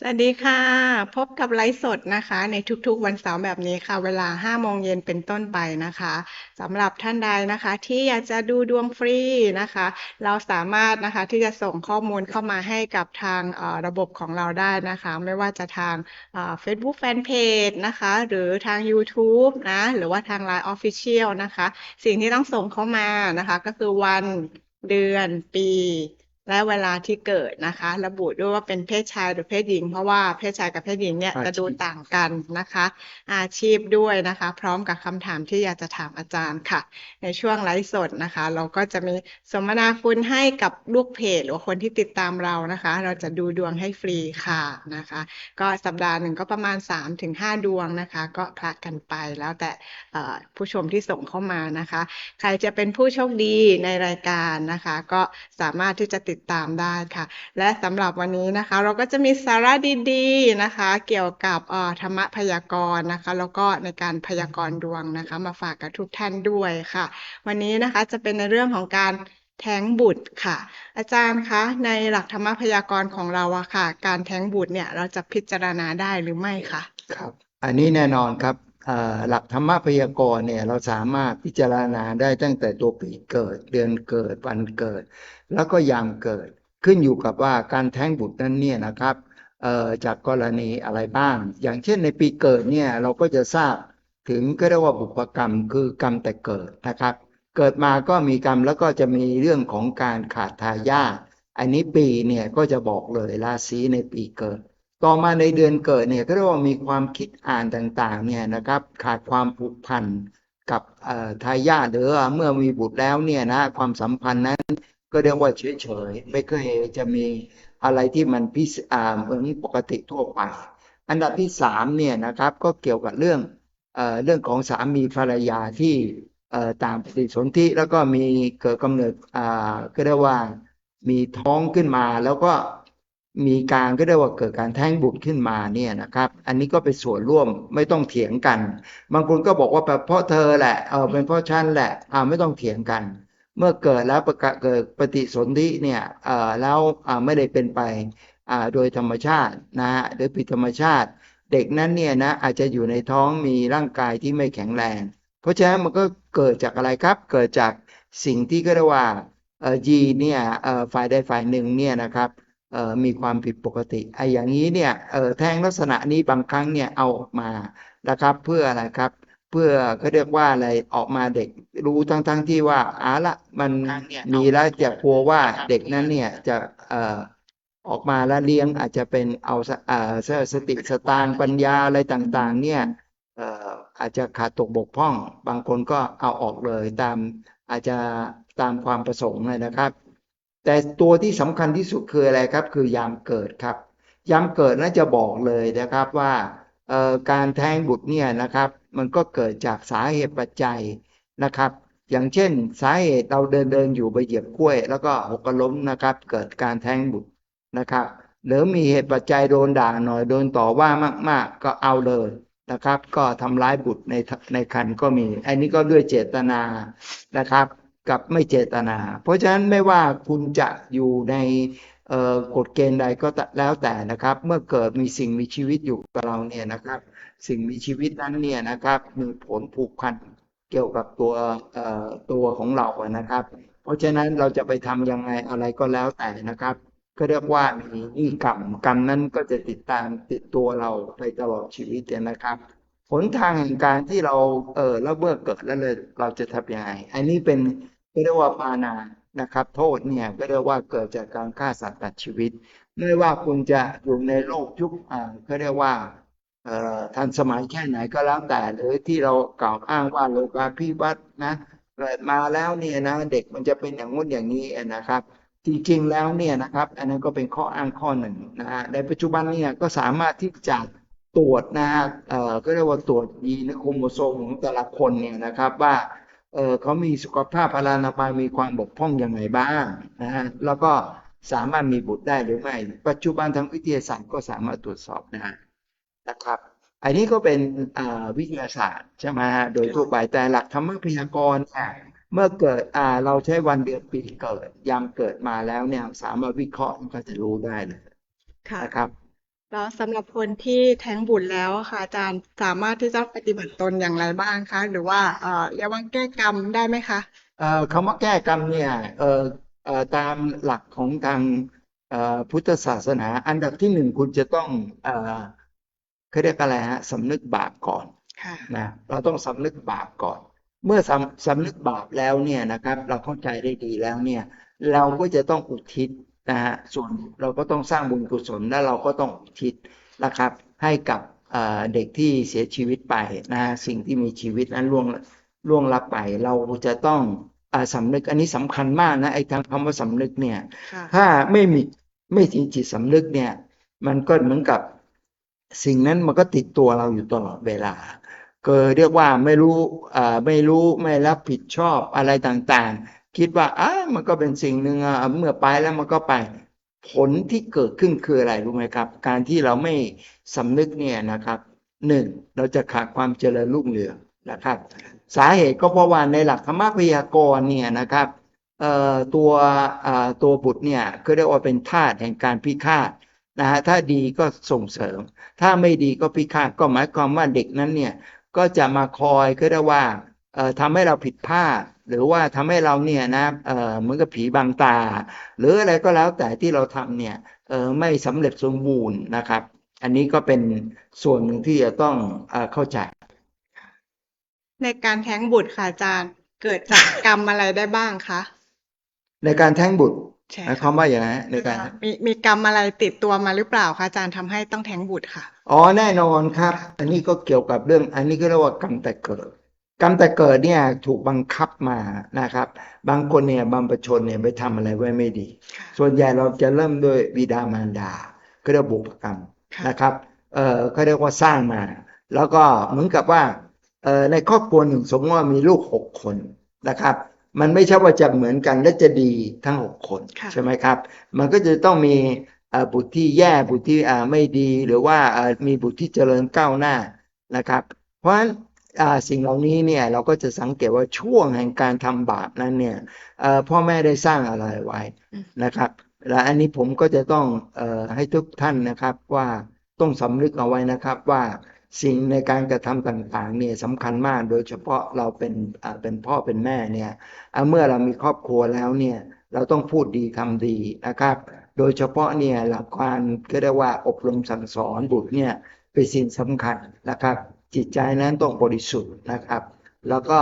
สวัสดีค่ะ พบกับไลฟ์สดนะคะ ในทุกๆ วันเสาร์แบบนี้ค่ะ เวลา5โมงเย็นเป็นต้นไปนะคะสำหรับท่านใดนะคะ ที่อยากจะดูดวงฟรีนะคะ เราสามารถนะคะที่จะส่งข้อมูลเข้ามาให้กับทางระบบของเราได้นะคะ ไม่ว่าจะทางเอ่อ Facebook Fanpage นะคะ หรือทาง YouTube นะหรือว่าทาง Line Official นะคะ สิ่งที่ต้องส่งเข้ามานะคะ ก็คือวันเดือนปี และเวลาที่เกิดนะคะ ระบุด้วยว่าเป็นเพศชายหรือเพศหญิง เพราะว่าเพศชายกับเพศหญิงเนี่ยอาชีพจะดูต่างกันนะคะ อาชีพด้วยนะคะ พร้อมกับคำถามที่อยากจะถามอาจารย์ค่ะ ในช่วงไลฟ์สดนะคะ เราก็จะมีสมนาคุณให้กับลูกเพจหรือว่าคนที่ติดตามเรานะคะ เราจะดูดวงให้ฟรีค่ะนะคะ ก็สัปดาห์หนึ่งก็ประมาณ3ถึง5ดวงนะคะ ก็คละกันไปแล้วแต่เอ่อผู้ชมที่ส่งเข้ามานะคะ ใครจะเป็นผู้โชคดีในรายการนะคะ ก็สามารถที่จะติดตามได้ค่ะ และสำหรับวันนี้นะคะ เราก็จะมีสาระดีๆนะคะ เกี่ยวกับธรรมะพยากรณ์นะคะ แล้วก็ในการพยากรณ์ดวงนะคะ มาฝากกับทุกท่านด้วยค่ะ วันนี้นะคะจะเป็นในเรื่องของการแท้งบุตรค่ะ อาจารย์คะในหลักธรรมพยากรณ์ของเราอะค่ะ การแท้งบุตรเนี่ยเราจะพิจารณาได้หรือไม่คะครับ อันนี้แน่นอนครับ หลักธรรมพยากรณ์เนี่ยเราสามารถพิจารณาได้ตั้งแต่ตัวปีเกิด เดือนเกิดวันเกิด แล้วก็ยามเกิด ขึ้นอยู่กับว่าการแท้งบุตรนั้นเนี่ยนะครับจากกรณีอะไรบ้าง อย่างเช่นในปีเกิดเนี่ยเราก็จะทราบถึงก็เรียกว่าบุพกรรมคือกรรมแต่เกิดนะครับ เกิดมาก็มีกรรมแล้วก็จะมีเรื่องของการขาดทายาทอันนี้ปีเนี่ยก็จะบอกเลยราศีในปีเกิด ต่อมาในเดือนเกิดเนี่ยก็เรียกว่ามีความคิดอ่านต่างๆเนี่ยนะครับขาดความผูกพันกับทายาทหรือเมื่อมีบุตรแล้วเนี่ยนะความสัมพันธ์นั้นก็เรียกว่าเฉยๆไม่เคยจะมีอะไรที่มันพิเศษอ่าเหมือนปกติทั่วไป อันดับที่สามเนี่ยนะครับก็เกี่ยวกับเรื่องเอเรื่องของสามีภรรยาที่ต่างปฏิสนธิแล้วก็มีเกิดกำเนิดอ่าก็เรียกว่ามีท้องขึ้นมาแล้วก็ มีการก็ได้ว่าเกิดการแท้งบุตรขึ้นมาเนี่ยนะครับ อันนี้ก็เป็นส่วนร่วมไม่ต้องเถียงกัน บางคนก็บอกว่าเป็นเพราะเธอแหละเออเป็นเพราะฉันแหละอ่าไม่ต้องเถียงกัน เมื่อเกิดแล้วประกาศเกิดปฏิสนธิเนี่ยเอ่อแล้วอ่าไม่ได้เป็นไปอ่าโดยธรรมชาตินะฮะหรือผิดธรรมชาติ เด็กนั้นเนี่ยนะอาจจะอยู่ในท้องมีร่างกายที่ไม่แข็งแรง เพราะฉะนั้นมันก็เกิดจากอะไรครับ เกิดจากสิ่งที่ก็เรียกว่าเอ่อยีเนี่ยเอ่อฝ่ายใดฝ่ายหนึ่งเนี่ยนะครับ มีความผิดปกติไอ้อย่างนี้เนี่ยเออแท้งลักษณะนี้บางครั้งเนี่ยเอาออกมานะครับ เพื่ออะไรครับ เพื่อเขาเรียกว่าอะไรออกมาเด็กรู้ทั้งทั้งที่ว่าอาละมันมีแล้วจะกลัวว่าเด็กนั้นเนี่ยจะเอ่อออกมาแล้วเลี้ยงอาจจะเป็นเอาสเอ่อสสติสตางปัญญาอะไรต่างๆ เนี่ยเอ่ออาจจะขาดตกบกพร่อง บางคนก็เอาออกเลยตามอาจจะตามความประสงค์เลยนะครับ แต่ตัวที่สำคัญที่สุดคืออะไรครับ คือยามเกิดครับ ยามเกิดน่าจะบอกเลยนะครับว่าการแท้งบุตรเนี่ยนะครับ มันก็เกิดจากสาเหตุปัจจัยนะครับ อย่างเช่น สาเหตุเราเดินเดินอยู่ไปเหยียบกล้วย แล้วก็หกล้มนะครับ เกิดการแท้งบุตรนะครับหรือมีเหตุปัจจัยโดนด่าหน่อยโดนต่อว่ามาก ๆ ก็เอาเลยนะครับ ก็ทำร้ายบุตรในในคันก็มี อันนี้ก็ด้วยเจตนานะครับ กับไม่เจตนา เพราะฉะนั้นไม่ว่าคุณจะอยู่ในกฎเกณฑ์ใดก็แล้วแต่นะครับ เมื่อเกิดมีสิ่งมีชีวิตอยู่กับเราเนี่ยนะครับ สิ่งมีชีวิตนั้นเนี่ยนะครับมีผลผูกพันเกี่ยวกับตัวตัวของเราอะนะครับ เพราะฉะนั้นเราจะไปทำยังไงอะไรก็แล้วแต่นะครับก็เรียกว่ามีนี่กรรมกรรมนั้นก็จะติดตามติดตัวเราไปตลอดชีวิตเนี่ยนะครับหนทางแห่งการที่เราเออแล้วเมื่อเกิดแล้วเลยเราจะทำยังไง อันนี้เป็น ก็เรียกว่าปานานะครับ โทษเนี่ยก็เรียกว่าเกิดจากการฆ่าสัตว์ตัดชีวิต ไม่ว่าคุณจะอยู่ในโลกยุคอ่าก็เรียกว่าเอ่อทันสมัยแค่ไหนก็แล้วแต่หรือที่เรากล่าวอ้างว่าโลกาภิวัตน์นะเกิดมาแล้วเนี่ยนะเด็กมันจะเป็นอย่างงู้นอย่างนี้นะครับจริงๆแล้วเนี่ยนะครับ อันนั้นก็เป็นข้ออ้างข้อหนึ่งนะฮะในปัจจุบันเนี่ยก็สามารถที่จะตรวจนะฮะเอ่อก็เรียกว่าตรวจยีนโครโมโซมของแต่ละคนเนี่ยนะครับว่า เออเขามีสุขภาพพลานามัยมีความบกพร่องยังไงบ้างนะฮะแล้วก็สามารถมีบุตรได้หรือไม่ ปัจจุบันทางวิทยาศาสตร์ก็สามารถตรวจสอบได้นะครับ อันนี้ก็เป็นอ่าวิทยาศาสตร์ใช่ไหมฮะโดยทั่วไปแต่หลักธรรมพยากรณ์เนี่ยเมื่อเกิดอ่าเราใช้วันเดือนปีเกิดยามเกิดมาแล้วเนี่ยสามารถวิเคราะห์มันก็จะรู้ได้เลยค่ะนะครับ แล้วสำหรับคนที่แท้งบุตรแล้วอะค่ะอาจารย์สามารถที่จะปฏิบัติตนอย่างไรบ้างคะ หรือว่าเอ่อเรียกว่าแก้กรรมได้ไหมคะ เอ่อคำว่าแก้กรรมเนี่ยเอ่อเอ่อตามหลักของทางเอ่อพุทธศาสนา อันดับที่หนึ่งคุณจะต้องเอ่อเขาเรียกอะไรฮะสำนึกบาปก่อนค่ะ นะเราต้องสำนึกบาปก่อน เมื่อสำสำนึกบาปแล้วเนี่ยนะครับ เราเข้าใจได้ดีแล้วเนี่ย เราก็จะต้องอุทิศ นะฮะส่วนเราก็ต้องสร้างบุญกุศลและเราก็ต้องอุทิศนะครับ ให้กับเอ่อเด็กที่เสียชีวิตไปนะฮะสิ่งที่มีชีวิตนั้นล่วงล่วงลับไป เราจะต้องอาสำนึกอันนี้สำคัญมากนะไอ้ทางคำว่าสำนึกเนี่ยค่ะถ้าไม่มีไม่มีจิตสำนึกเนี่ย มันก็เหมือนกับสิ่งนั้นมันก็ติดตัวเราอยู่ตลอดเวลาก็เรียกว่าไม่รู้อ่าไม่รู้ไม่รับผิดชอบอะไรต่างๆ คิดว่าอ่ามันก็เป็นสิ่งหนึ่งเมื่อไปแล้วมันก็ไป ผลที่เกิดขึ้นคืออะไรรู้ไหมครับ การที่เราไม่สำนึกเนี่ยนะครับหนึ่งเราจะขาดความเจริญรุ่งเรืองนะครับ สาเหตุก็เพราะว่าในหลักธรรมพยากรณ์เนี่ยนะครับตัวตัวบุตรเนี่ยก็เรียกว่าเป็นธาตุแห่งการพิฆาตนะฮะถ้าดีก็ส่งเสริม ถ้าไม่ดีก็พิฆาตก็หมายความว่าเด็กนั้นเนี่ยก็จะมาคอยก็เรียกว่า ทำให้เราผิดพลาดหรือว่าทำให้เราเนี่ยนะเอ่อเหมือนกับผีบังตา หรืออะไรก็แล้วแต่ที่เราทำเนี่ยเอ่อไม่สำเร็จสมบูรณ์นะครับ อันนี้ก็เป็นส่วนหนึ่งที่จะต้องเอ่อเข้าใจ ในการแท้งบุตรค่ะอาจารย์เกิดจากกรรมอะไรได้บ้างคะในการแท้งบุตรใช่หมายคค่ะวามว่าอย่างไรในการมีมีกรรมอะไรติดตัวมาหรือเปล่าคะอาจารย์ทำให้ต้องแท้งบุตรค่ะอ๋อแน่นอนครับ อันนี้ก็เกี่ยวกับเรื่อง อันนี้ก็เรียกว่ากรรมแต่เกิด กรรมแต่เกิดเนี่ยถูกบังคับมานะครับ บางคนเนี่ยบางประชนเนี่ยไปทำอะไรไว้ไม่ดีค่ะส่วนใหญ่เราจะเริ่มด้วยบิดามารดาก็เรียกบุพกรรมค่ะนะครับเอ่อก็เรียกว่าสร้างมา แล้วก็เหมือนกับว่าเอ่อในครอบครัวหนึ่งสมมติว่ามีลูกหกคนนะครับ มันไม่ใช่ว่าจะเหมือนกันและจะดีทั้งหกคนค่ะใช่ไหมครับ มันก็จะต้องมีเอ่อบุตรที่แย่บุตรที่อ่าไม่ดี หรือว่าเอ่อมีบุตรที่เจริญก้าวหน้านะครับ เพราะฉะนั้นอ่า สิ่งเหล่านี้เนี่ยเราก็จะสังเกตว่าช่วงแห่งการทำบาปนั้นเนี่ยเอ่อพ่อแม่ได้สร้างอะไรไว้อืมนะครับ และอันนี้ผมก็จะต้องเอ่อให้ทุกท่านนะครับว่าต้องสำนึกเอาไว้นะครับว่าสิ่งในการกระทำต่างๆเนี่ยสำคัญมาก โดยเฉพาะเราเป็นอ่าเป็นพ่อเป็นแม่เนี่ยอ่าเมื่อเรามีครอบครัวแล้วเนี่ยเราต้องพูดดีทำดีนะครับ โดยเฉพาะเนี่ยหลักการก็เรียกว่าอบรมสั่งสอนบุตรเนี่ยเป็นสิ่งสำคัญนะครับ จิตใจนั้นต้องบริสุทธิ์นะครับ แล้วก็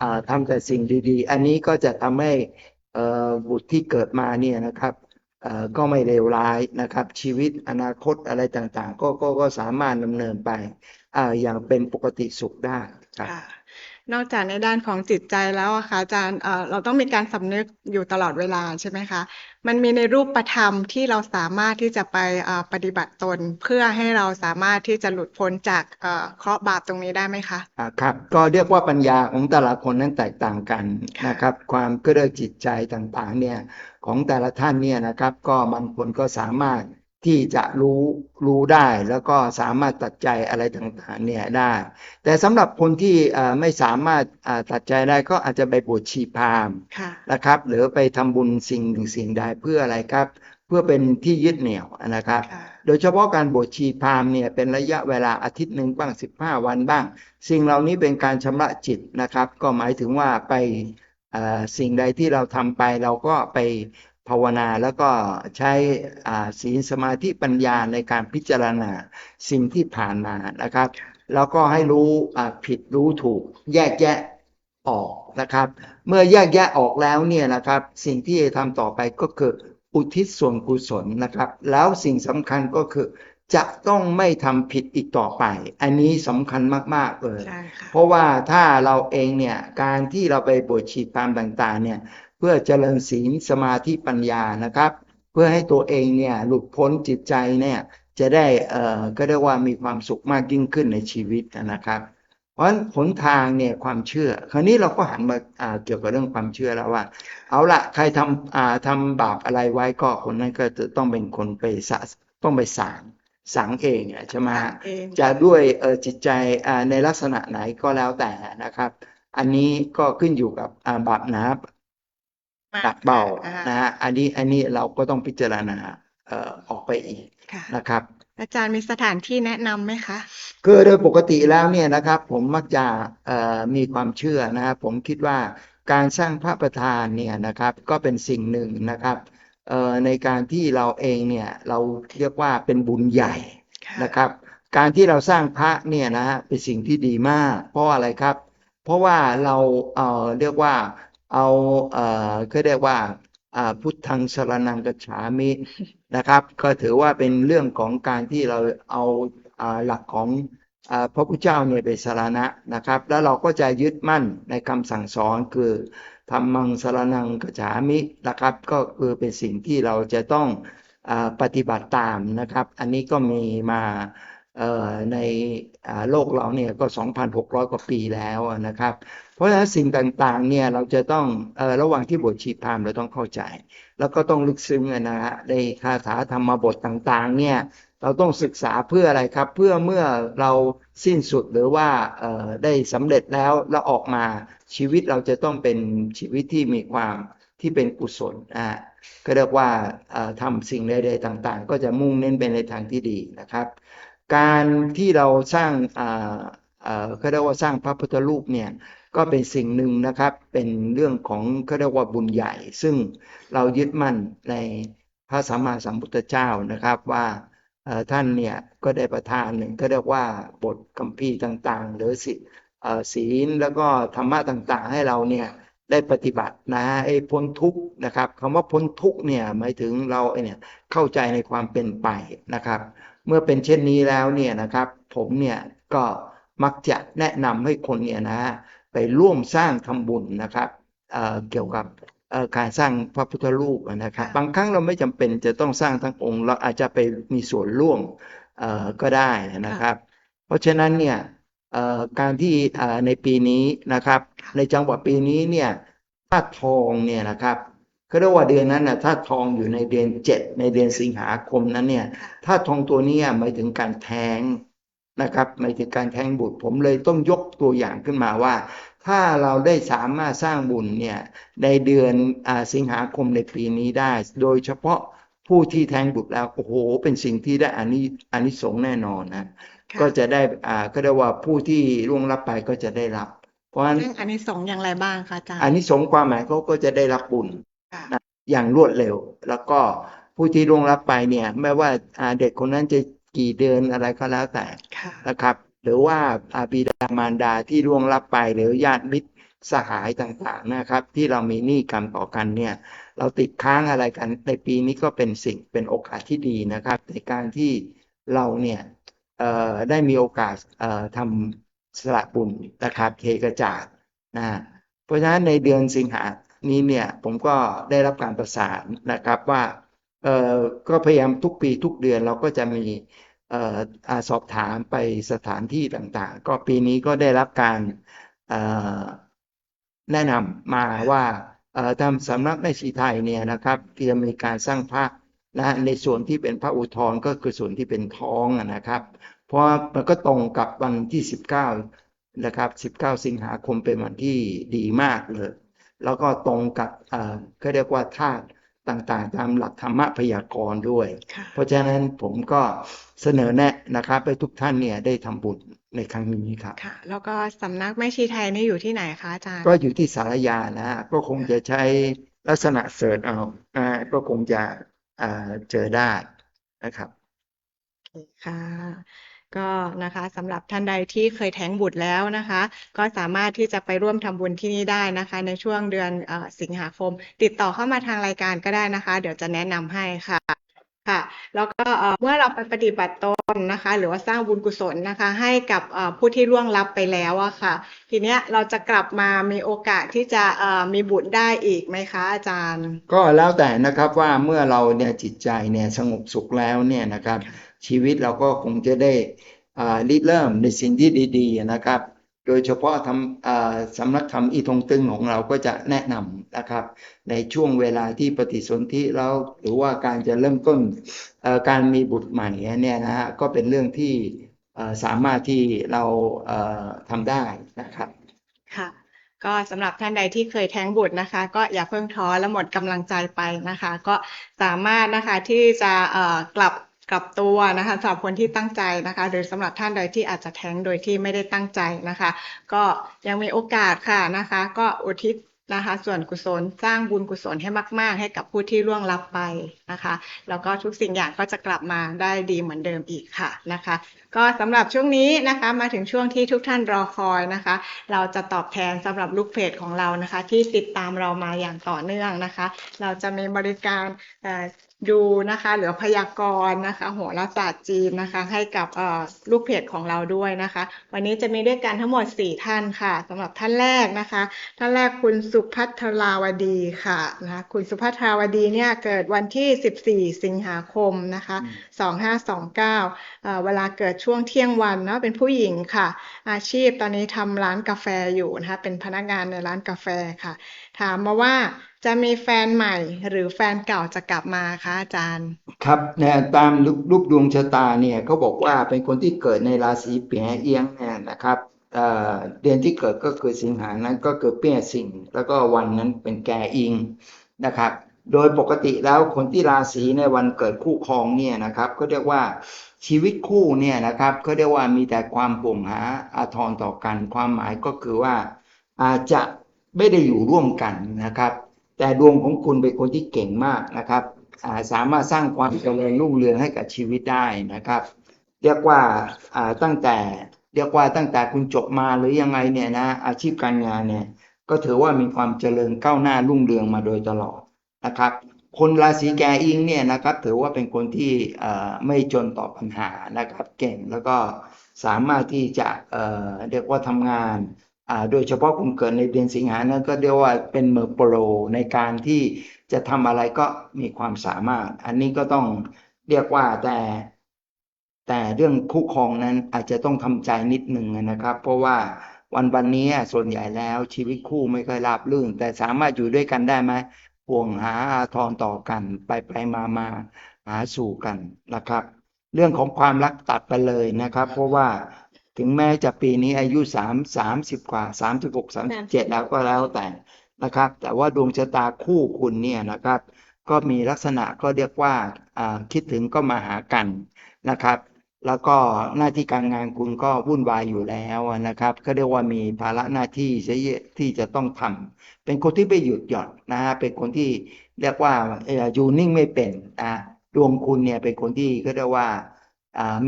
อ่าทำแต่สิ่งดีๆ อันนี้ก็จะทำให้บุตรที่เกิดมาเนี่ยนะครับก็ไม่เลวร้ายนะครับ ชีวิตอนาคตอะไรต่างๆ ก็ก็ก็สามารถดำเนินไปออย่างเป็นปกติสุขได้ครับ นอกจากในด้านของจิตใจแล้วอะค่ะอาจารย์เอ่อเราต้องมีการสำนึกอยู่ตลอดเวลาใช่ไหมคะ มันมีในรูปธรรมที่เราสามารถที่จะไปเอ่อปฏิบัติตน เพื่อให้เราสามารถที่จะหลุดพ้นจากเอ่อเคราะห์บาปตรงนี้ได้ไหมคะ อ่าครับก็เรียกว่าปัญญาของแต่ละคนนั้นแตกต่างกันค่ะนะครับ ความก็เรื่องจิตใจต่างๆเนี่ยของแต่ละท่านเนี่ยนะครับ ก็บางคนก็สามารถ ที่จะรู้รู้ได้แล้วก็สามารถตัดใจอะไรต่างๆเนี่ยได้ แต่สำหรับคนที่เอ่อไม่สามารถอ่าตัดใจได้ก็อาจจะไปบวชชีพราหมณ์ค่ะนะครับ หรือไปทำบุญสิ่งหนึ่งสิ่งใดเพื่ออะไรครับ เพื่อเป็นที่ยึดเหนี่ยวนะครับค่ะโดยเฉพาะการบวชชีพราหมณ์เนี่ยเป็นระยะเวลาอาทิตย์หนึ่งบ้างสิบห้าวันบ้าง สิ่งเหล่านี้เป็นการชำระจิตนะครับ ก็หมายถึงว่าไปเอ่อสิ่งใดที่เราทำไปเราก็ไป ภาวนาแล้วก็ใช้อ่าศีลสมาธิปัญญาในการพิจารณาสิ่งที่ผ่านมานะครับ แล้วก็ให้รู้อ่าผิดรู้ถูกแยกแยะออกนะครับ เมื่อแยกแยะออกแล้วเนี่ยนะครับ สิ่งที่จะทำต่อไปก็คืออุทิศส่วนกุศลนะครับ แล้วสิ่งสำคัญก็คือจะต้องไม่ทำผิดอีกต่อไป อันนี้สำคัญมาก ๆ เลยใช่ค่ะเพราะว่าถ้าเราเองเนี่ย การที่เราไปบวชชีพราหมณ์ต่าง ๆ เนี่ย เพื่อเจริญศีลสมาธิปัญญานะครับ เพื่อให้ตัวเองเนี่ยหลุดพ้นจิตใจเนี่ยจะได้เอ่อก็เรียกว่ามีความสุขมากยิ่งขึ้นในชีวิตนะครับ เพราะฉะนั้นหนทางเนี่ยความเชื่อ คราวนี้เราก็หันมาอ่าเกี่ยวกับเรื่องความเชื่อแล้วว่า เอาละใครทำอ่าทำบาปอะไรไว้ก็คนนั้นก็จะต้องเป็นคนไปสะต้องไปสางสางเองอะใช่ไหมฮะเองจะด้วยเออจิตใจอ่าในลักษณะไหนก็แล้วแต่นะครับ อันนี้ก็ขึ้นอยู่กับอ่าบาปหนา หนักเบาอ่นะฮะอันนี้อันนี้เราก็ต้องพิจารณาเอ่อออกไปอีกค่ะนะครับ อาจารย์มีสถานที่แนะนำไหมคะคือโดยปกติแล้วเนี่ยนะครับ ผมมักจะเอ่อมีความเชื่อนะครับผมคิดว่าการสร้างพระประธานเนี่ยนะครับ ก็เป็นสิ่งหนึ่งนะครับเอ่อในการที่เราเองเนี่ยเราเรียกว่าเป็นบุญใหญ่ค่ะนะครับ การที่เราสร้างพระเนี่ยนะฮะเป็นสิ่งที่ดีมาก เพราะอะไรครับ เพราะว่าเราเอ่อเรียกว่า เอาเอ่อก็เรียกว่าพุทธังสรนังกัจฉามินะครับ ก็ถือว่าเป็นเรื่องของการที่เราเอาหลักของอพระพุทธเจ้าเนี่ยเป็นสรณะนะครับ แล้วเราก็จะยึดมั่นในคำสั่งสอนคือธรรมังสรนังกัจฉามินะครับ ก็คือเป็นสิ่งที่เราจะต้องอปฏิบัติตามนะครับ อันนี้ก็มีมาในโลกเราเนี่ยก็ 2,600 กว่าปีแล้วนะครับ เพราะฉะนั้นสิ่งต่างๆเนี่ยเราจะต้องออระหว่างที่บวชชีพรามเราต้องเข้าใจ แล้วก็ต้องลึกซึ้งนะฮะในคาถาธรรมบทต่างๆเนี่ยเราต้องศึกษาเพื่ออะไรครับ เพื่อเมื่อเราสิ้นสุดหรือว่าได้สำเร็จแล้วแล้วออกมาชีวิตเราจะต้องเป็นชีวิตที่มีความที่เป็นกุศลอ่าก็เรียกว่าเอ่อทำสิ่งใดๆต่างๆ ก็จะมุ่งเน้นไปในทางที่ดีนะครับ การที่เราสร้างอ่าเอ่อเขาเรียกว่าสร้างพระพุทธรูปเนี่ย ก็เป็นสิ่งหนึ่งนะครับ เป็นเรื่องของเขาเรียกว่าบุญใหญ่ ซึ่งเรายึดมั่นในพระสัมมาสัมพุทธเจ้านะครับว่าท่านเนี่ยก็ได้ประทานหนึ่งก็เรียกว่าบทคัมภีร์ต่างๆ หรือสิศีลแล้วก็ธรรมะต่างๆ ให้เราเนี่ยได้ปฏิบัตินะไอ้พ้นทุกข์นะครับคำว่าพ้นทุกข์เนี่ยหมายถึงเราเนี่ยเข้าใจในความเป็นไปนะครับ เมื่อเป็นเช่นนี้แล้วเนี่ยนะครับ ผมเนี่ยก็มักจะแนะนำให้คนเนี่ยนะฮะ ไปร่วมสร้างทำบุญนะครับเอ่อเกี่ยวกับเอ่อการสร้างพระพุทธรูปนะครับค่ะบางครั้งเราไม่จำเป็นจะต้องสร้างทั้งองค์ เราอาจจะไปมีส่วนร่วมเอ่อก็ได้นะครับ เพราะฉะนั้นเนี่ยเอ่อการที่เอ่อในปีนี้นะครับ ในจังหวะปีนี้เนี่ยธาตุทองเนี่ยนะครับก็เรียกว่าเดือนนั้นนะธาตุทองอยู่ในเดือนเจ็ดในเดือนสิงหาคมนั้นเนี่ยค่ะธาตุทองตัวเนี้หมายถึงการแท้ง นะครับหมายถึงการแท้งบุตรผมเลยต้องยกตัวอย่างขึ้นมาว่า ถ้าเราได้สามารถสร้างบุญเนี่ยในเดือนอาสิงหาคมในปีนี้ได้ โดยเฉพาะผู้ที่แท้งบุตรแล้วโอ้โห เป็นสิ่งที่ได้อานิอานิสงส์แน่นอนนะค่ะก็จะได้อ่าก็เรียกว่าผู้ที่ล่วงลับไปก็จะได้รับ เพราะฉะนั้นซึ่งอันนี้สงส์อย่างไรบ้างคะอาจารย์อานิสงส์ความหมายเขาก็จะได้รับบุญค่ะอย่างรวดเร็ว แล้วก็ผู้ที่ล่วงลับไปเนี่ยไม่ว่าอ่าเด็กคนนั้นจะกี่เดือนอะไรก็แล้วแต่ ค่ะ นะครับ หรือว่าอาบิดามารดาที่ล่วงลับไปหรือญาติมิตรสหายต่างๆนะครับ ที่เรามีหนี้กรรมต่อกันเนี่ย เราติดค้างอะไรกันในปีนี้ก็เป็นสิ่งเป็นโอกาสที่ดีนะครับ ในการที่เราเนี่ยได้มีโอกาสทำสละบุญนะครับเทกระจาดนะเพราะฉะนั้นในเดือนสิงหานี้เนี่ยผมก็ได้รับการประสานนะครับว่าเออก็พยายามทุกปีทุกเดือนเราก็จะมี สอบถามไปสถานที่ต่างๆ ก็ปีนี้ก็ได้รับการแนะนำมาว่าทางสำนักแม่ชีไทยเนี่ยนะครับเตรียมมีการสร้างพระนะในส่วนที่เป็นพระอุทธรก็คือส่วนที่เป็นท้องนะครับ เพราะมันก็ตรงกับวันที่ 19นะครับ 19 สิงหาคมเป็นวันที่ดีมากเลย แล้วก็ตรงกับเอ่อก็เรียกว่าธาตุ ต่างๆ ตามหลักธรรมพยากรณ์ด้วยค่ะเพราะฉะนั้นผมก็เสนอแนะนะครับให้ทุกท่านเนี่ยได้ทำบุญในครั้งนี้ครับค่ะ แล้วก็สำนักแม่ชีไทยนี่อยู่ที่ไหนคะอาจารย์ ก็อยู่ที่สารยานะฮะก็คงจะใช้ลักษณะเสิร์ชเอาอ่าก็คงจะอ่าเจอได้นะครับค่ะ ก็นะคะสำหรับท่านใดที่เคยแท้งบุตรแล้วนะคะ ก็สามารถที่จะไปร่วมทำบุญที่นี่ได้นะคะ ในช่วงเดือนเอ่อสิงหาคม ติดต่อเข้ามาทางรายการก็ได้นะคะ เดี๋ยวจะแนะนำให้ค่ะค่ะแล้วก็เอ่อเมื่อเราไปปฏิบัติตนนะคะ หรือว่าสร้างบุญกุศลนะคะ ให้กับเอ่อผู้ที่ล่วงลับไปแล้วอะค่ะ ทีเนี้ยเราจะกลับมามีโอกาสที่จะเอ่อมีบุตรได้อีกไหมคะอาจารย์ ก็แล้วแต่นะครับว่าเมื่อเราเนี่ยจิตใจเนี่ยสงบสุขแล้วเนี่ยนะครับ ชีวิตเราก็คงจะได้ริเริ่มในสิ่งที่ดีๆนะครับ โดยเฉพาะทำสำนักธรรมอีทงตึงของเราก็จะแนะนำนะครับ ในช่วงเวลาที่ปฏิสนธิแล้วหรือว่าการจะเริ่มต้นการมีบุตรใหม่เนี่ยนะฮะก็เป็นเรื่องที่สามารถที่เราทำได้นะครับค่ะก็สำหรับท่านใดที่เคยแท้งบุตรนะคะ ก็อย่าเพิ่งท้อและหมดกำลังใจไปนะคะ ก็สามารถนะคะที่จะกลับ กลับตัวนะคะสำหรับคนที่ตั้งใจนะคะ หรือสำหรับท่านใดที่อาจจะแท้งโดยที่ไม่ได้ตั้งใจนะคะ ก็ยังมีโอกาสค่ะนะคะ ก็อุทิศนะคะ ส่วนกุศลสร้างบุญกุศลให้มาก ๆ ให้กับผู้ที่ล่วงลับไปนะคะ แล้วก็ทุกสิ่งอย่างก็จะกลับมาได้ดีเหมือนเดิมอีกค่ะนะคะ ก็สำหรับช่วงนี้นะคะมาถึงช่วงที่ทุกท่านรอคอยนะคะ เราจะตอบแทนสำหรับลูกเพจของเรานะคะ ที่ติดตามเรามาอย่างต่อเนื่องนะคะ เราจะมีบริการ ดูนะคะหรือพยากรณ์นะคะโหราศาสตร์จีนนะคะ ให้กับเอ่อลูกเพจของเราด้วยนะคะ วันนี้จะมีด้วยกันทั้งหมด 4 ท่านค่ะสำหรับท่านแรกนะคะ ท่านแรกคุณสุพัทราวดีค่ะนะคะคุณสุพัทราวดีเนี่ยเกิดวันที่ 14 สิงหาคมนะคะ2529เอ่อเวลาเกิดช่วงเที่ยงวันเนาะเป็นผู้หญิงค่ะ อาชีพตอนนี้ทำร้านกาแฟอยู่นะคะเป็นพนักงานในร้านกาแฟค่ะ ถามมาว่าจะมีแฟนใหม่หรือแฟนเก่าจะกลับมาคะอาจารย์ ครับเนี่ยตามรูปรูปดวงชะตาเนี่ยเขาบอกว่าเป็นคนที่เกิดในราศีเปียเอียงเนี่ยนะครับเเดือนที่เกิดก็คือสิงหานั้นก็คือเปี้ยสิงแล้วก็วันนั้นเป็นแกอิงนะครับ โดยปกติแล้วคนที่ราศีในวันเกิดคู่ครองเนี่ยนะครับก็เรียกว่าชีวิตคู่เนี่ยนะครับเขาเรียกว่ามีแต่ความป่งหาอาทรต่อกัน ความหมายก็คือว่าอาจจะ ไม่ได้อยู่ร่วมกันนะครับ แต่ดวงของคุณเป็นคนที่เก่งมากนะครับาสามารถสร้างความเจริญรุ่งเรืองให้กับชีวิตได้นะครับ เรียกว่าาตั้งแต่เรียกว่าตั้งแต่คุณจบมาหรือยังไงเนี่ยนะอาชีพการงานเนี่ยก็ถือว่ามีความเจริญก้าวหน้ารุ่งเรืองมาโดยตลอดนะครับ คนราศีแกอิงเนี่ยนะครับถือว่าเป็นคนที่ไม่จนต่อปัญหานะครับ เก่งแล้วก็สามารถที่จะเเรียกว่าทำงาน โดยเฉพาะคุณเกิดในเดือนสิงหานั้นก็เรียกว่าเป็นเมือโปรในการที่จะทำอะไรก็มีความสามารถ อันนี้ก็ต้องเรียกว่าแต่แต่เรื่องคู่ครองนั้นอาจจะต้องทำใจนิดหนึ่งนะครับ เพราะว่าวันวันนี้ส่วนใหญ่แล้วชีวิตคู่ไม่เคยราบรื่น แต่สามารถอยู่ด้วยกันได้ไหมห่วงหาอาทรต่อกัน ไปไปมามาหาสู่กันนะครับ เรื่องของความรักตัดไปเลยนะครับ เพราะว่า ถึงแม้จะปีนี้อายุสามสามสิบกว่าสามสิบหกสามสิบเจ็ดแล้วก็แล้วแต่นะครับ แต่ว่าดวงชะตาคู่คุณเนี่ยนะครับ ก็มีลักษณะก็เรียกว่าอ่าคิดถึงก็มาหากันนะครับ แล้วก็หน้าที่การงานคุณก็วุ่นวายอยู่แล้วนะครับ ก็เรียกว่ามีภาระหน้าที่ที่จะต้องทำเป็นคนที่ไม่หยุดหย่อนนะฮะเป็นคนที่เรียกว่าเอ่ออยู่นิ่งไม่เป็นนะดวงคุณเนี่ยเป็นคนที่ก็เรียกว่าอ่า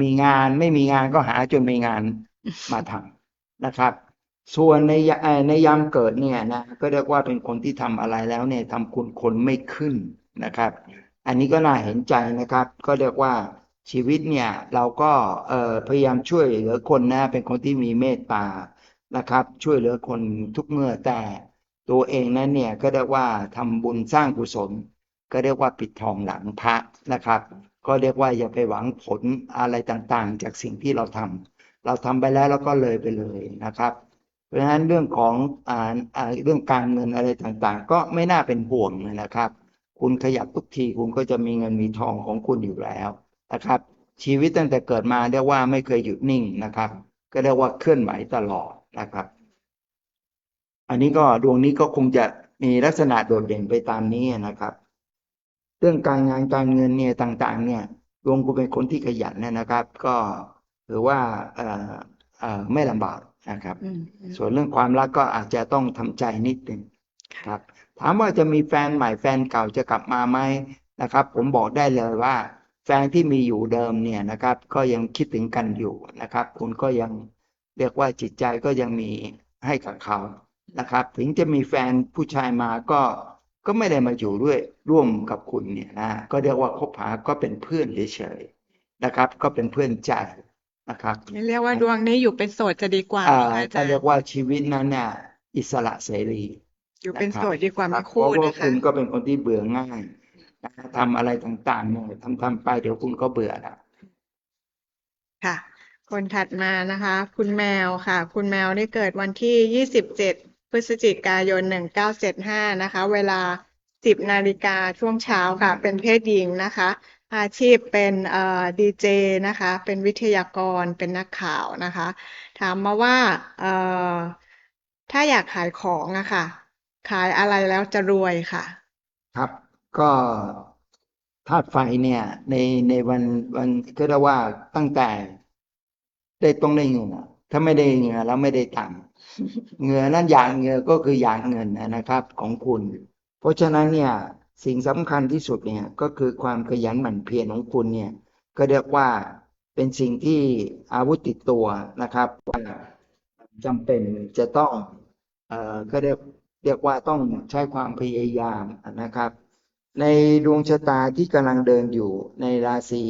มีงานไม่มีงานก็หาจนมีงานมาทำนะครับ ส่วนในยะเอ่อในยามเกิดเนี่ยนะก็เรียกว่าเป็นคนที่ทำอะไรแล้วเนี่ยทำคุณคนไม่ขึ้นนะครับ อันนี้ก็น่าเห็นใจนะครับ ก็เรียกว่าชีวิตเนี่ยเราก็เอ่อพยายามช่วยเหลือคนนะเป็นคนที่มีเมตตานะครับ ช่วยเหลือคนทุกเมื่อแต่ตัวเองนั้นเนี่ยก็เรียกว่าทำบุญสร้างกุศล ก็เรียกว่าปิดทองหลังพระนะครับก็เรียกว่าอย่าไปหวังผลอะไรต่างๆ จากสิ่งที่เราทำเราทำไปแล้วแล้วก็เลยไปเลยนะครับ เพราะฉะนั้นเรื่องของอ่าเรื่องการเงินอะไรต่างๆ ก็ไม่น่าเป็นห่วงนะครับ คุณขยับทุกทีคุณก็จะมีเงินมีทองของคุณอยู่แล้วนะครับ ชีวิตตั้งแต่เกิดมาเรียกว่าไม่เคยหยุดนิ่งนะครับ ก็เรียกว่าเคลื่อนไหวตลอดนะครับ อันนี้ก็ดวงนี้ก็คงจะมีลักษณะโดดเด่นไปตามนี้นะครับ เรื่องการงานการเงินเนี่ยต่างๆ เนี่ยดวงคุณเป็นคนที่ขยันนะครับ ก็ถือว่าเอ่อเอ่อไม่ลำบากนะครับอืมส่วนเรื่องความรักก็อาจจะต้องทำใจนิดหนึ่งครับ ถามว่าจะมีแฟนใหม่แฟนเก่าจะกลับมาไหมนะครับ ผมบอกได้เลยว่า แฟนที่มีอยู่เดิมเนี่ยนะครับ ก็ยังคิดถึงกันอยู่นะครับ คุณก็ยังเรียกว่าจิตใจก็ยังมีให้กับเขานะครับ ถึงจะมีแฟนผู้ชายมาก็ ก็ไม่ได้มาอยู่ด้วยร่วมกับคุณเนี่ยนะก็เรียกว่าคบหาก็เป็นเพื่อนเฉยๆนะครับ ก็เป็นเพื่อนใจนะครับเรียกว่าดวงนี้อยู่เป็นโสดจะดีกว่าอ่าไหมคะอาจาถ้ารเรียกย์ว่าชีวิตนั้นเนี่ยอิสระเสรี อยู่เป็นนะครับโสดดีกว่าครัมีบเพคู่ราะว่านะคะคุณก็เป็นคนที่เบื่อง่ายนะทำอะไรต่างๆเนี่ยทำทำไปเดี๋ยวคุณก็เบื่อละค่ะ คนถัดมานะคะ คุณแมวค่ะ คุณแมวได้เกิดวันที่27 พฤศจิกายน 1975 นะคะ เวลา 10 นาฬิกาช่วงเช้าค่ะ เป็นเพศหญิงนะคะ อาชีพเป็นเอ่อดีเจนะคะ เป็นวิทยากร เป็นนักข่าวนะคะ ถามมาว่าเอ่อถ้าอยากขายของอะค่ะ ขายอะไรแล้วจะรวยค่ะ ครับก็ธาตุไฟเนี่ยในในวันวันก็เรียกว่าตั้งแต่ได้ต้องได้เงื่อ ถ้าไม่ได้เหงื่อแล้วไม่ได้ตังค์เหงื่อนั้นหยาดเหงื่อก็คือหยาดเงินนะครับของคุณ เพราะฉะนั้นเนี่ยสิ่งสำคัญที่สุดเนี่ยก็คือความขยันหมั่นเพียรของคุณเนี่ยก็เรียกว่าเป็นสิ่งที่อาวุธติดตัวนะครับว่าจำเป็นจะต้องเอ่อก็เรียกเรียกว่าต้องใช้ความพยายามนะครับ ในดวงชะตาที่กำลังเดินอยู่ในราศี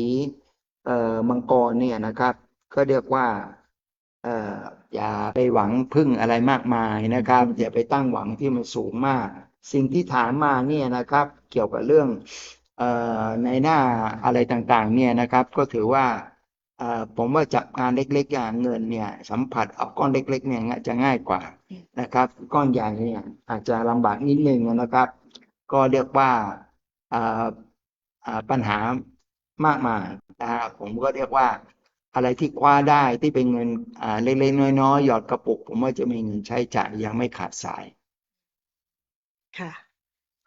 เอ่อมังกรเนี่ยนะครับ ก็เรียกว่า อ่ออย่าไปหวังพึ่งอะไรมากมายนะครับ อย่าไปตั้งหวังที่มันสูงมาก สิ่งที่ถามมาเนี่ยนะครับ เกี่ยวกับเรื่องเอ่อในหน้าอะไรต่างๆ เนี่ยนะครับ ก็ถือว่าเอ่อผมว่าจับงานเล็กๆอย่างเงินเนี่ย สัมผัสเอาก้อนเล็ก ๆ เนี่ยจะง่ายกว่านะครับ ก้อนใหญ่เนี่ยอาจจะลำบากนิดนึงนะครับ ก็เรียกว่าอ่าอ่าปัญหามากมายนะครับผมก็เรียกว่า อะไรที่คว้าได้ที่เป็นเงินเล็กๆน้อยๆหยอดกระปุก ผมว่าจะมีเงินใช้จ่ายยังไม่ขาดสาย ค่ะ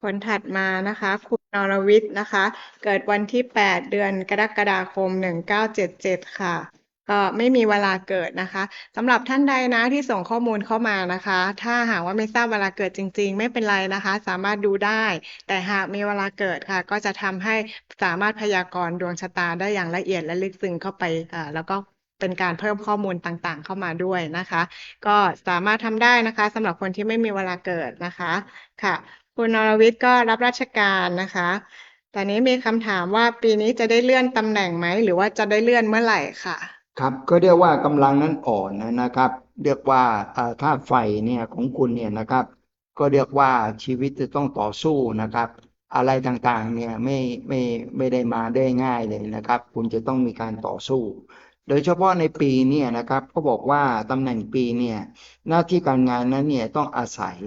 คนถัดมานะคะ คุณนรวิทย์นะคะ เกิดวันที่ 8 เดือนกรกฎาคม 1977 ค่ะ ก็ไม่มีเวลาเกิดนะคะสำหรับท่านใดนะที่ส่งข้อมูลเข้ามานะคะ ถ้าหากว่าไม่ทราบเวลาเกิดจริง ๆ ไม่เป็นไรนะคะ สามารถดูได้ แต่หากมีเวลาเกิดค่ะ ก็จะทำให้สามารถพยากรณ์ดวงชะตาได้อย่างละเอียดและลึกซึ้งเข้าไปอ่าแล้วก็เป็นการเพิ่มข้อมูลต่างๆ เข้ามาด้วยนะคะ ก็สามารถทำได้นะคะสำหรับคนที่ไม่มีเวลาเกิดนะคะค่ะ คุณนรวิทย์ก็รับราชการนะคะตอนนี้มีคำถามว่าปีนี้จะได้เลื่อนตำแหน่งไหม หรือว่าจะได้เลื่อนเมื่อไหร่ค่ะ ครับก็เรียกว่ากำลังนั้นอ่อนนะครับ เรียกว่าอ่าธาตุไฟเนี่ยของคุณเนี่ยนะครับ ก็เรียกว่าชีวิตจะต้องต่อสู้นะครับ อะไรต่างๆเนี่ยไม่ไม่ไม่ได้มาได้ง่ายเลยนะครับ คุณจะต้องมีการต่อสู้ โดยเฉพาะในปีเนี่ยนะครับก็บอกว่าตำแหน่งปีเนี่ยหน้าที่การงานนั้นเนี่ยต้องอาศัย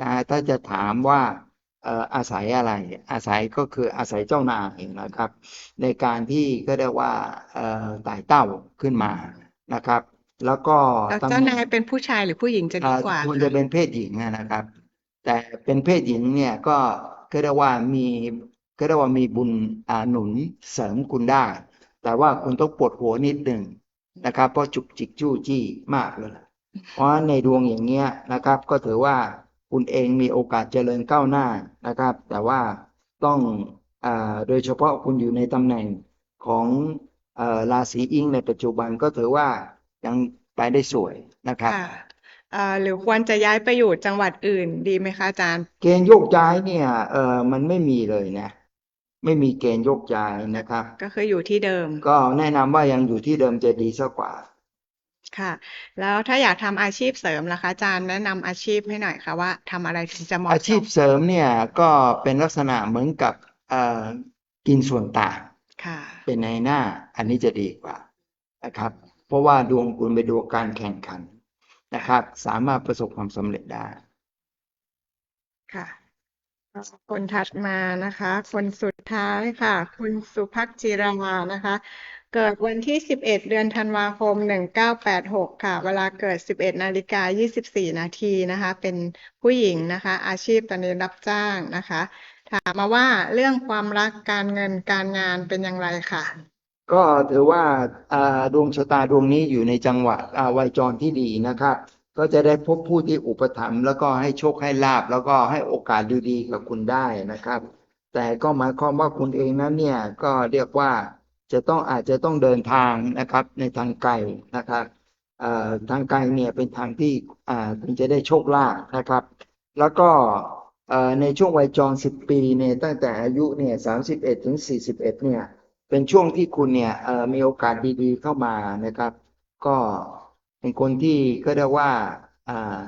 นะถ้าจะถามว่า อ่ออาศัยอะไร อาศัยก็คืออาศัยเจ้านายนะครับ ในการที่ก็เรียกว่าเอ่อไต่เต้าขึ้นมานะครับ แล้วก็แล้วตำเจ้าแหน่นายเป็นผู้ชายหรือผู้หญิงจะดีอ่ากว่าควรคะจะเป็นเพศหญิงอะนะครับ แต่เป็นเพศหญิงเนี่ยก็ก็เรียกว่ามีก็เรียกว่ามีบุญอ่าหนุนเสริมคุณได้ แต่ว่าคุณต้องปวดหัวนิดหนึ่งนะครับ เพราะจุกจิกจู้จี้มากเลยเพราะในดวงอย่างเงี้ยนะครับ ก็ถือว่า คุณเองมีโอกาสเจริญก้าวหน้านะครับ แต่ว่าต้องอ่าโดยเฉพาะคุณอยู่ในตำแหน่งของเอ่อราศีอิงในปัจจุบันก็ถือว่ายังไปได้สวยนะครับค่ะเอ่อหรือควรจะย้ายไปอยู่จังหวัดอื่นดีไหมคะอาจารย์ เกณฑ์โยกย้ายเนี่ยเออมันไม่มีเลยนะ ไม่มีเกณฑ์โยกย้ายนะครับ ก็คืออยู่ที่เดิม ก็แนะนำว่ายังอยู่ที่เดิมจะดีสักกว่า ค่ะ แล้วถ้าอยากทำอาชีพเสริมล่ะคะ อาจารย์แนะนำอาชีพให้หน่อยค่ะว่าทำอะไรถึงจะเหมาะอาชีพสมเสริมเนี่ยก็เป็นลักษณะเหมือนกับเอ่อกินส่วนต่าง ค่ะ เป็นในหน้าอันนี้จะดีกว่านะครับ เพราะว่าดวงคุณเป็นดวงการแข่งขันนะครับ สามารถประสบความสำเร็จได้ ค่ะคนถัดมานะคะ คนสุดท้ายค่ะ คุณสุภักจิรานะคะ เกิดวันที่ 11 เดือนธันวาคม 1986 ค่ะ เวลาเกิด 11 นาฬิกา 24 นาทีนะคะ เป็นผู้หญิงนะคะ อาชีพตอนนี้รับจ้างนะคะ ถามมาว่าเรื่องความรักการเงินการงานเป็นอย่างไรค่ะ ก็ถือว่าดวงชะตาดวงนี้อยู่ในจังหวะอ่าวัยจรที่ดีนะครับ ก็จะได้พบผู้ที่อุปถัมภ์แล้วก็ให้โชคให้ลาภแล้วก็ให้โอกาสดีๆกับคุณได้นะครับ แต่ก็หมายความว่าคุณเองนั้นเนี่ยก็เรียกว่า จะต้องอาจจะต้องเดินทางนะครับ ในทางไกลนะครับทางไกลเนี่ยเป็นทางที่อ่าคุณจะได้โชคลาภนะครับ แล้วก็ในช่วงวัยจร10ปีเนี่ยตั้งแต่อายุเนี่ย31ถึง 41 เนี่ยเป็นช่วงที่คุณเนี่ยมีโอกาสดีๆเข้ามานะครับ ก็เป็นคนที่ก็เรียกว่าอ่า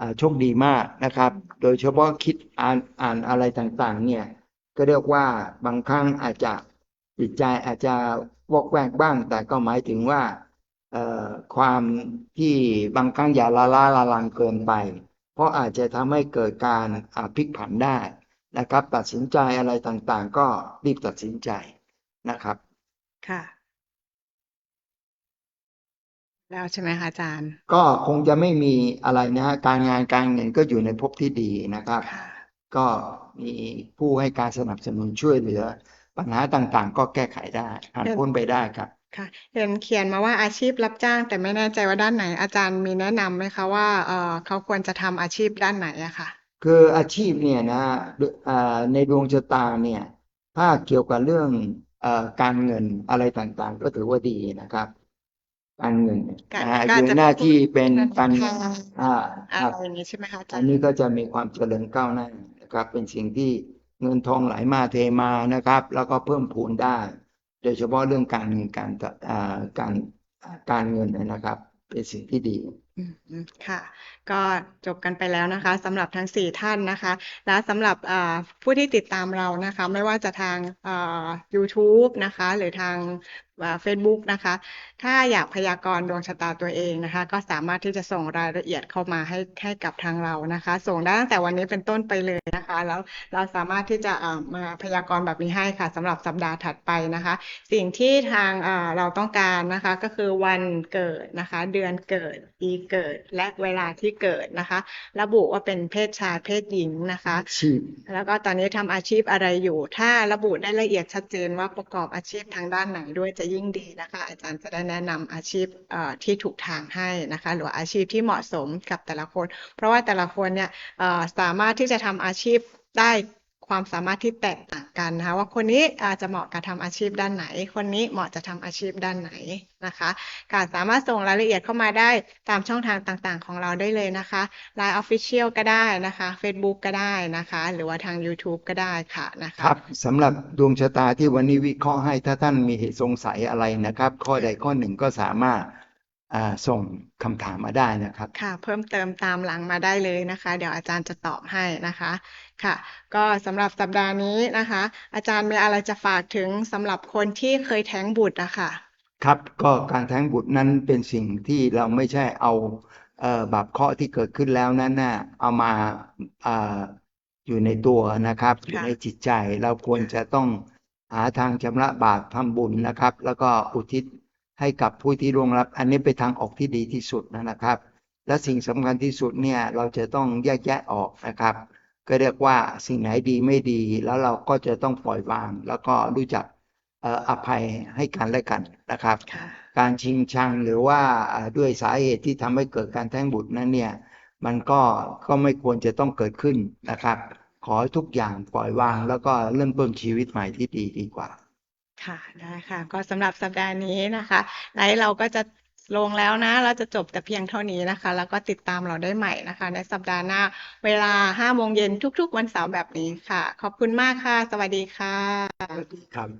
อ่าโชคดีมากนะครับ โดยเฉพาะคิดอ่านอ่านอะไรต่างๆเนี่ยก็เรียกว่าบางครั้งอาจจะ จิตใจอาจจะวอกแวกบ้าง แต่ก็หมายถึงว่าเอ่อความที่บางครั้งอย่าละล้าละลังเกินไป เพราะอาจจะทำให้เกิดการอ่าพลิกผันได้นะครับ ตัดสินใจอะไรต่างๆ ก็รีบตัดสินใจนะครับ ค่ะ แล้วใช่ไหมคะอาจารย์ ก็คงจะไม่มีอะไรนะฮะการงานการเงินก็อยู่ในภพที่ดีนะครับค่ะก็มีผู้ให้การสนับสนุนช่วยเหลือ ปัญหาต่างๆ ก็แก้ไขได้ผ่านพ้นไปได้ครับค่ะเห็นเขียนมาว่าอาชีพรับจ้าง แต่ไม่แน่ใจว่าด้านไหน อาจารย์มีแนะนำไหมคะว่าเออเขาควรจะทำอาชีพด้านไหนอะค่ะ คืออาชีพเนี่ยนะเอ่อในดวงชะตาเนี่ยถ้าเกี่ยวกับเรื่องเอ่อการเงินอะไรต่างๆ ก็ถือว่าดีนะครับ การเงินเนี่ยการนะฮะก็อยู่จะหน้าที่เป็นเป็นการทางอ่าอะครับไรอย่างนี้ใช่ไหมคะอาจาอัรนย์นี้ก็จะมีความเจริญก้าวหน้านะครับ เป็นสิ่งที่ เงินทองไหลมาเทมานะครับ แล้วก็เพิ่มพูนได้ โดยเฉพาะเรื่องการเงินการการการเงินนะครับ เป็นสิ่งที่ดีค่ะ ก็จบกันไปแล้วนะคะสำหรับทั้งสี่ท่านนะคะ และสำหรับผู้ที่ติดตามเรานะคะ ไม่ว่าจะทาง YouTube นะคะ หรือทาง Facebook นะคะ ถ้าอยากพยากรณ์ดวงชะตาตัวเองนะคะ ก็สามารถที่จะส่งรายละเอียดเข้ามาให้ให้กับทางเรานะคะ ส่งได้ตั้งแต่วันนี้เป็นต้นไปเลยนะคะ แล้วเราสามารถที่จะอ่ามาพยากรณ์แบบนี้ให้ค่ะสำหรับสัปดาห์ถัดไปนะคะ สิ่งที่ทางอ่าเราต้องการนะคะก็คือวันเกิดนะคะ เดือนเกิดปีเกิดและเวลาที่เกิดนะคะ ระบุว่าเป็นเพศชายเพศหญิงนะคะอาชีพแล้วก็ตอนนี้ทำอาชีพอะไรอยู่ ถ้าระบุได้ละเอียดชัดเจนว่าประกอบอาชีพทางด้านไหนด้วยจะยิ่งดีนะคะ อาจารย์จะได้แนะนำอาชีพที่ถูกทางให้นะคะหรืออาชีพที่เหมาะสมกับแต่ละคน เพราะว่าแต่ละคนเนี่ยสามารถที่จะทำอาชีพได้ ความสามารถที่แตกต่างกันนะคะว่าคนนี้อาจจะเหมาะกับทำอาชีพด้านไหน คนนี้เหมาะจะทำอาชีพด้านไหนนะคะก็สามารถส่งรายละเอียดเข้ามาได้ตามช่องทางต่างๆ ของเราได้เลยนะคะ Line Official ก็ได้นะคะ Facebook ก็ได้นะคะ หรือว่าทาง YouTube ก็ได้ค่ะนะคคะรับสำหรับดวงชะตาที่วันนี้วิเคราะห์ให้ถ้าท่านมีเหตุสงสัยอะไรนะครับ ข้อใดข้อหนึ่งก็สามารถอ่าส่งคำถามมาได้นะครับ ค่ะ เพิ่มเติมตามหลังมาได้เลยนะคะ เดี๋ยวอาจารย์จะตอบให้นะคะ ค่ะ ก็สำหรับสัปดาห์นี้นะคะ อาจารย์มีอะไรจะฝากถึงสำหรับคนที่เคยแท้งบุตรอะค่ะครับก็การแท้งบุตรนั้นเป็นสิ่งที่เราไม่ใช่เอาเอ่อบาปเคราะห์ที่เกิดขึ้นแล้วนั้นน่ะเอามาอ่าอยู่ในตัวนะครับอยู่ในจิตใจเราควรจะต้องหาทางชำระบาปทำบุญนะครับ แล้วก็อุทิศให้กับผู้ที่ร่วงรับ อันนี้เป็นทางออกที่ดีที่สุดนะครับ และสิ่งสำคัญที่สุดเนี่ยเราจะต้องแยกแยะออกนะครับ ก็เรียกว่าสิ่งไหนดีไม่ดี แล้วเราก็จะต้องปล่อยวาง แล้วก็รู้จักเอ่ออภัยให้กันและกันนะครับค่ะการชิงชังหรือว่าอ่าด้วยสาเหตุที่ทำให้เกิดการแท้งบุตรนั้นเนี่ยมันก็ก็ไม่ควรจะต้องเกิดขึ้นนะครับ ขอให้ทุกอย่างปล่อยวาง แล้วก็เริ่มต้นชีวิตใหม่ที่ดีดีกว่า ค่ะได้ค่ะ ก็สำหรับสัปดาห์นี้นะคะไลฟ์เราก็จะ ลงแล้วนะ เราจะจบแต่เพียงเท่านี้นะคะ แล้วก็ติดตามเราได้ใหม่นะคะ ในสัปดาห์หน้า เวลาห้าโมงเย็นทุกๆ วันเสาร์แบบนี้ค่ะ ขอบคุณมากค่ะ สวัสดีค่ะครับ